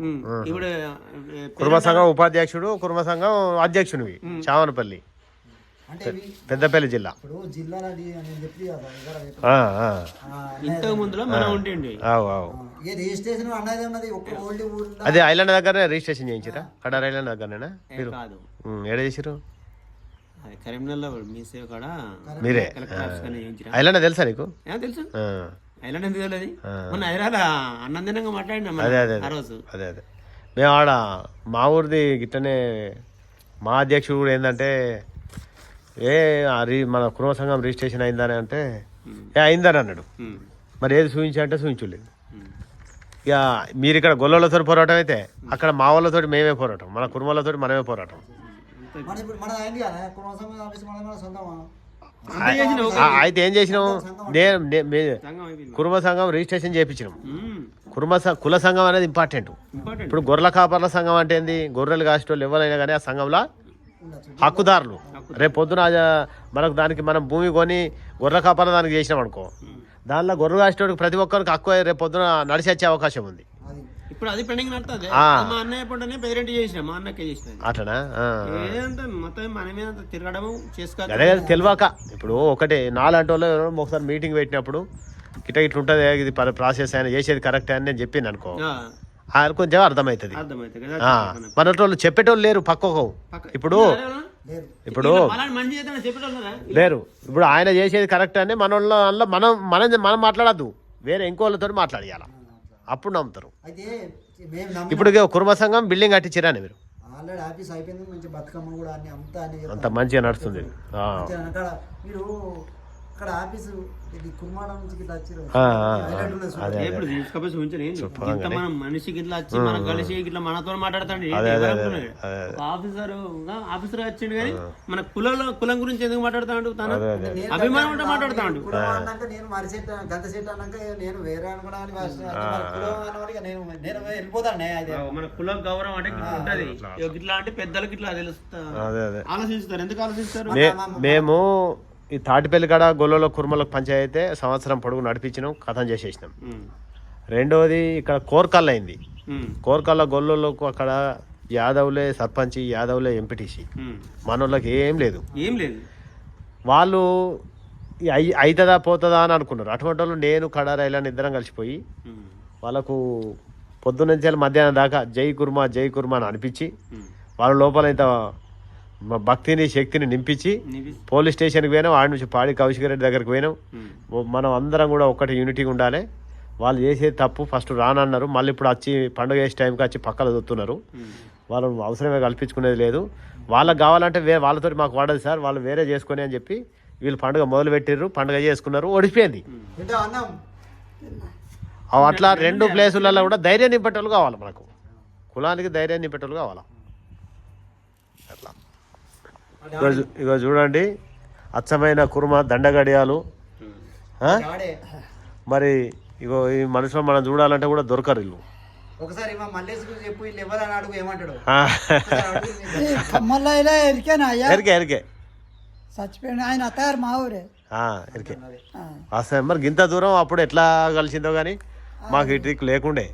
ఉమ్. ఇప్పుడు కుర్మ సంఘం ఉపాధ్యక్షుడు కుర్మ సంఘం అధ్యక్షునివి ఇవి పెద్దపల్లి జిల్లా. అది ఇంతకు ముందులో మనం ఐలాండ్ దగ్గరనే రిజిస్ట్రేషన్ చేయించారా కడార్ ఐలాండ్ దగ్గరనేనా? ఉమ్, ఏడ చేసిరు అది కరీంనగర్లో మీ సేవ కాడ? మీరే? ఐలాండ్ తెలుసా నీకు? తెలుసు. ఆ, ఐలాండ్ ఎందుకు తెలియదు మొన్న హైదరాబాద్ అన్నందినంగా మాట్లాడినా అదే అదే ఆ రోజు. అదే అదే. మేము ఆడ మా ఊరిది గిట్టనే మా అధ్యక్షుడు కూడా ఏంటంటే ఏ ఆ రి మన కుటుంబ సంఘం రిజిస్ట్రేషన్ అయిందని అంటే ఏ అయిందని అన్నాడు. మరి ఏది చూపించా అంటే చూపించలేదు. ఇక మీరు ఇక్కడ గొల్లలతో పోరాటం అయితే అక్కడ మా వాళ్ళతో మేమే పోరాటం. మన కుటుంబాలతో మనమే పోరాటం. అయితే ఏం చేసినాం నేను నే- మే- సంఘం రిజిస్ట్రేషన్ చేయించినాం. స- కుల సంఘం అనేది ఇంపార్టెంట్. ఇంపార్టెంట్. ఇప్పుడు గొర్రెల కాపర్ల సంఘం అంటే ఏంది? గొర్రెలు కాసేటోళ్ళు ఎవరైనా కానీ ఆ సంఘంలో హక్కుదారులు. రేపు పొద్దున మనకు దానికి మనం భూమి కొని గొర్రెల కాపర్ల దానికి చేసినాం అనుకో. దానిలో గొర్రెలు కాసేటోడికి ప్రతి ఒక్కరికి హక్కు రేపు పొద్దున నడిచి వచ్చే అవకాశం ఉంది. ఇప్పుడు అది పెండింగ్ నడుతుంది. ఆ. మా అన్నయ్య పంటనే పేరెంట్ చేసిన మా అన్నకే చేసిన అట్లనా? ఆ. ఏదంతా మొత్తం మన మీద తిరగడము అదే కదా తెలియక. ఇప్పుడు ఒకటి నాలాంటి వాళ్ళు ఒకసారి మీటింగ్ పెట్టినప్పుడు ఇట్లా ఇట్లా ఉంటుంది ఇది ప్రాసెస్ ఆయన చేసేది కరెక్ట్ అని నేను చెప్పింది అనుకో. కొంచెం అర్థమవుతుంది. మన వాళ్ళు చెప్పేటోళ్ళు లేరు పక్కకు. పక్క- ఇప్పుడు ఇప్పుడు లేరు. ఇప్పుడు ఆయన చేసేది కరెక్ట్ అని మన వాళ్ళ మనం మనం మనం మాట్లాడద్దు. వేరే ఇంకోళ్ళతో మాట్లాడియాల? అప్పుడు నమ్ముతారు. ఇప్పుడు కుర్మ సంఘం బిల్డింగ్ కట్టించిరాని మీరు. ఆల్రెడీ ఆఫీస్ అయిపోయింది మంచి బతుకమ్మ కూడా అన్ని అంతా మంచిగా నడుస్తుంది. మీరు అక్కడ ఆఫీసు ఇది నుంచి ఇట్లా వచ్చారు. అదే ఇప్పుడు తీసుకపోయి మనం మనిషికి ఇట్లా వచ్చి మనం కలిసి ఇట్లా మనతో మాట్లాడతాండి. అదే, అదే, ఆఫీసర్ ఆఫీసర్ వచ్చిండు కానీ మన కులంలో కులం గురించి ఎందుకు మాట్లాడుతాడు తను? అదే అదే. నేను అభిమానం ఉంటే మాట్లాడుతాడు. నేను మరి సెట్ గంట సెట్ అన్నాక నేను వేరే నేను నేను వెళ్ళిపోతాను అది మన కుల గౌరవం అంటే ఇట్లా ఉంటది. ఇట్లా అంటే పెద్దలకి ఇట్లా తెలుస్తా. అదే అదే. ఆలోచిస్తారు. ఎందుకు ఆలోచిస్తారు? మేము ఈ తాటిపల్లి కాడ గొల్లలో కుర్మలకు పంచాయతే సంవత్సరం పొడుగు నడిపించినాం కథం చేసేసినాం. రెండోది ఇక్కడ కోర్కల్ అయింది. కోర్కల్ల గొల్లలో అక్కడ యాదవులే సర్పంచ్ యాదవులే ఎంపీటీసీ. మనోళ్ళకి ఏం లేదు. ఏం లేదు. వాళ్ళు అవుతుందా పోతుందా అని అనుకున్నారు. అటువంటి వాళ్ళు నేను కడారైలని ఇద్దరం కలిసిపోయి వాళ్ళకు పొద్దున్నుంచి మధ్యాహ్నం దాకా జై కుర్మా జై కుర్మా అని అనిపించి. వాళ్ళ లోపల ఇంత మ- భక్తిని శక్తిని నింపించి పోలీస్ స్టేషన్కి పోయినాం ఆడి నుంచి పాడి కౌశిక్ రెడ్డి దగ్గరికి పోయినాం. మనం అందరం కూడా ఒక్కటి యూనిటీగా ఉండాలి. వాళ్ళు చేసేది తప్పు ఫస్ట్ రానన్నారు. మళ్ళీ ఇప్పుడు వచ్చి పండుగ చేసే టైంకి వచ్చి పక్కన చూస్తున్నారు. ఉమ్. వాళ్ళు అవసరమే కల్పించుకునేది లేదు. వాళ్ళకి కావాలంటే వే వాళ్ళతో మాకు వాడదు సార్. వాళ్ళు వేరే చేసుకొని అని చెప్పి వీళ్ళు పండుగ మొదలు పెట్టిర్రు పండుగ చేసుకున్నారు. ఓడిపోయింది. అట్లా రెండు ప్లేసులలో కూడా ధైర్యం నింపేటోళ్ళు కావాలి మనకు. కులానికి ధైర్యం నింపేటోళ్ళు కావాలి? అట్లా. ఇగో చూడండి. అచ్చమైన కుర్మ దండగడియాలు. మరి ఇగో ఈ మనుషులు మనం చూడాలంటే కూడా దొరకరు ఇల్లు. ఒకసారి మా మల్లేష్ గురించి చెప్పు వీళ్ళు ఎవరని అడుగు ఏమంటాడు? ఆ. ఒకసారి అడుగు మీరు. కమ్మల్లో ఇలా ఎరికేనా అయ్యా? ఎరికే ఎరికే. చచ్చిపోయిన ఆయన అత్తగారు మా ఊరే. ఆ, ఎరికే. అసలు మరి. గింత దూరం అప్పుడు ఎట్లా కలిసిందో కానీ మాకు ఇటు లేకుండే.